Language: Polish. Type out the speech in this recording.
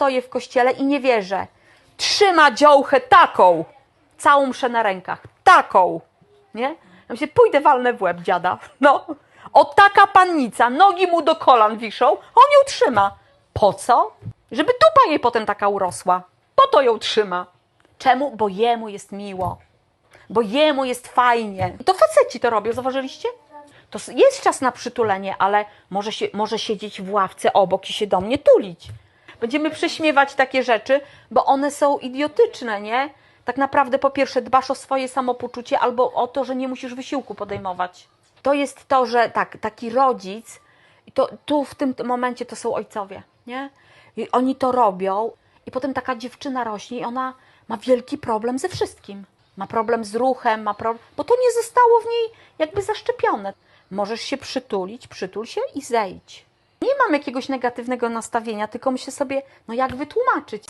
stoję w kościele i nie wierzę. Trzyma dziołchę taką, całą mszę na rękach, taką, nie? Ja myślę, pójdę walnę w łeb dziada, no. O taka pannica, nogi mu do kolan wiszą, on ją trzyma. Po co? Żeby dupa jej potem taka urosła. Po to ją trzyma. Czemu? Bo jemu jest miło. Bo jemu jest fajnie. I to faceci to robią, zauważyliście? To jest czas na przytulenie, ale może, się, może siedzieć w ławce obok i się do mnie tulić. Będziemy prześmiewać takie rzeczy, bo one są idiotyczne, nie? Tak naprawdę po pierwsze dbasz o swoje samopoczucie albo o to, że nie musisz wysiłku podejmować. To jest to, że tak, taki rodzic, i to tu w tym momencie to są ojcowie, nie? I oni to robią i potem taka dziewczyna rośnie i ona ma wielki problem ze wszystkim. Ma problem z ruchem, ma problem, bo to nie zostało w niej jakby zaszczepione. Możesz się przytulić, przytul się i zejdź. Nie mam jakiegoś negatywnego nastawienia, tylko myślę sobie, no jak wytłumaczyć.